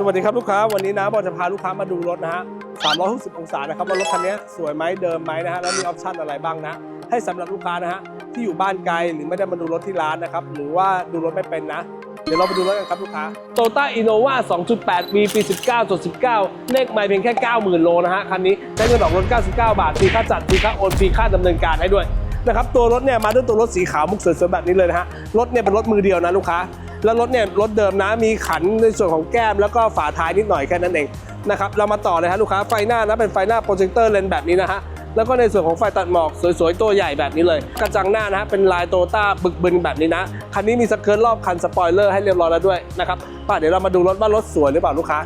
สวัสดีครับลูกค้าวันนี้นะบอลจะพาลูกค้ามาดูรถนะฮะ 360 องศานะครับว่ารถคันนี้สวยไหมเดิมไหมนะฮะแล้วมีออปชั่นอะไรบ้างนะ ให้สำหรับลูกค้านะฮะที่อยู่บ้านไกลหรือไม่ได้มาดูรถที่ร้านนะครับหรือว่าดูรถไม่เป็นนะ เดี๋ยวเราไปดูรถกันครับลูกค้า Toyota Innova 2.8 V ปี 19.19 เลขไม่เพียงแค่ 90,000 โลนะฮะคันนี้ได้เงินดอกรถ 99 บาทฟรีค่าจัดฟรีค่าโอนฟรีค่าดำเนินการให้ด้วย นะครับตัวรถเนี่ยมาด้วยตัวรถสีขาวมุกสวยๆแบบนี้เลยนะฮะรถเนี่ยเป็นรถมือเดียวนะลูกค้า แล้วรถเนี่ยรถเดิมนะมีขันในส่วนของแก้มแล้วก็ฝาท้ายนิดหน่อยแค่นั้นเองนะครับเรามาต่อเลยฮะลูกค้าไฟหน้านะเป็นไฟหน้าโปรเจคเตอร์เลนแบบนี้นะฮะแล้วก็ในส่วนของไฟตัดหมอกสวยๆ ตัวใหญ่แบบนี้เลย กระจังหน้านะฮะเป็นลายโตต้าบึกบึนแบบนี้นะ คันนี้มีสเกิร์ตรอบคันสปอยเลอร์ให้เรียบร้อยแล้วด้วยนะครับป่ะเดี๋ยวเรามาดูรถว่ารถสวยหรือเปล่าลูกค้า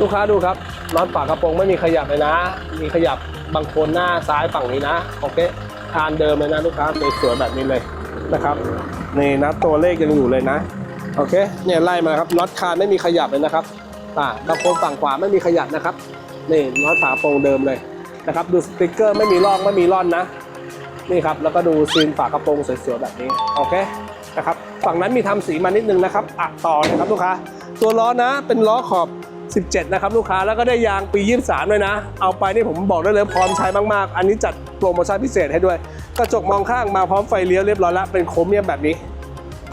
ลูกค้าดูครับน็อตฝากระโปรงไม่มีขยับเลยนะ มีขยับบางโคนหน้าซ้ายฝั่งนี้นะโอเค ทานเดิมเลยนะลูกค้าสวยๆแบบนี้เลยนะครับนี่นะตัวเลขยังอยู่เลยนะโอเคเนี่ยไล่มาครับน็อตคานไม่มีขยับเลยนะครับอ่าบางคนฝั่งขวาไม่มีขยับนะครับนี่น็อตฝาโปร่งเดิมเลยนะครับดูสติ๊กเกอร์ไม่มีลอกไม่มีร่อนนะนี่ครับแล้วก็ดูซีนฝากระโปรงสวยๆแบบนี้โอเคนะครับฝั่งนั้นมีทำสีมานิดนึงนะครับอะต่อเลยครับลูกค้าตัวล้อนะเป็นล้อขอบ 17 นะครับลูกค้าแล้วก็ได้ยางปี 23 ด้วยนะ เอาไปนี่ผมบอกได้เลยพร้อมใช้มากๆ อันนี้จัดโปรโมชั่นพิเศษให้ด้วย กระจกมองข้างมาพร้อมไฟเลี้ยวเรียบร้อยแล้วเป็นโครเมียมแบบนี้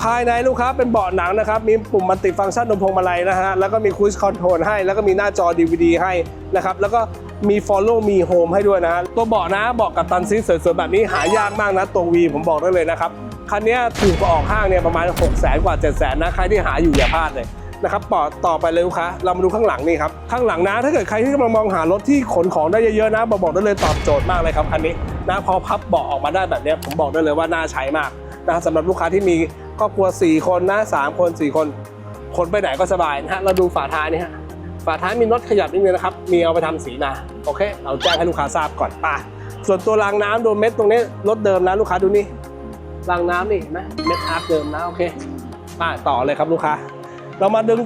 ภายในลูกค้าเป็นเบาะหนังนะครับ มีปุ่มมัลติฟังก์ชันตรงพวงมาลัยนะฮะแล้วก็มีคุชคอนโทรลให้ แล้วก็มีหน้าจอ DVD ให้นะครับแล้วก็มี Follow มี Home ให้ด้วยนะ ตัวเบาะนะเบาะกับตันซีสวยๆแบบนี้หายากมากนะตัว V ผมบอกได้เลยนะครับคันนี้ถูกกว่าออกห้างเนี่ยประมาณ 6 0 0 0 0กว่า 7 0 0 0 0นะ ใครที่หาอยู่อย่าพลาดเลย นะครับต่อต่อไปเลยลูกค้าเรามาดูข้างหลังนี่ครับข้างหลังนะ ถ้าเกิดใครที่กำลังมองหารถที่ขนของได้เยอะๆนะบอกบอกได้เลยตอบโจทย์มากเลยครับคันนี้นะพอพับเบาะออกมาได้แบบนี้ผมบอกได้เลยว่าน่าใช้มากนะสำหรับลูกค้าที่มีครอบครัว 4 คนนะ3คน 4 คนขนไปไหนก็สบายนะฮะเราดูฝาท้ายนี่ฮะฝาท้ายมีน็อตขยับนิดนึงนะครับ มีเอาไปทำสีมาโอเค เราแจ้งให้ลูกค้าทราบก่อนป่ะส่วนตัวรางน้ำโดนเม็ดตรงนี้รถเดิมนะลูกค้าดูนี่รางน้ำนี่เห็นไหมเม็ดอาร์คเดิมนะโอเคมาต่อเลยครับลูกค้า เรามาดึง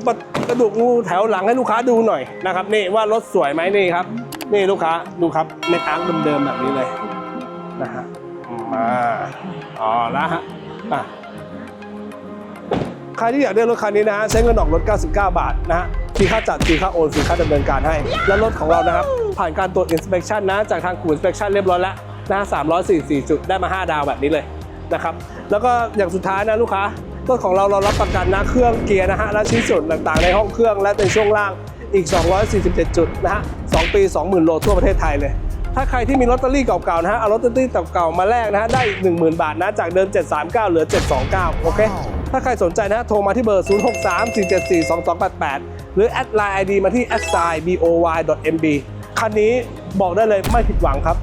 กระดูกงูแถวหลังให้ลูกค้าดูหน่อยนะครับนี่ว่ารถสวยไหมนี่ครับ นี่ลูกค้าดูครับเม็ดอาร์คเดิมๆแบบนี้เลยนะฮะมาอ๋อแล้วฮะอะใครที่อยากได้รถคันนี้นะฮะใช้เงินดอกรถ 99 บาทนะฮะฟรีค่าจัดฟรีค่าโอนฟรีค่าดำเนินการให้ และรถของเรานะครับ ผ่านการตรวจ inspection นะ จากทางขู inspection เรียบร้อยแล้วนะ344 จุดได้มา 5 ดาวแบบนี้เลยนะครับ แล้วก็อย่างสุดท้ายนะลูกค้า ถของเราเรารับประกันนะเครื่องเกียร์นะฮะและชิ้นส่วนต่างๆในห้องเครื่องและในช่วงล่างอีก 247 จุดนะฮะ2ปี 20,000 โลทั่วประเทศไทยเลย ถ้าใครที่มีลอตเตอรี่เก่าๆนะฮะเอาลอตเตอรี่เก่าๆมาแลกนะฮะได้อีก10,000 บาทนะจากเดิม 739 เหลือ 729 โอเค ถ้าใครสนใจนะ โทรมาที่เบอร์ 0634742288 หรือแอดไลน์ ID มาที่ a d s i boy.mb คันนี้บอกได้เลยไม่ผิดหวังครับ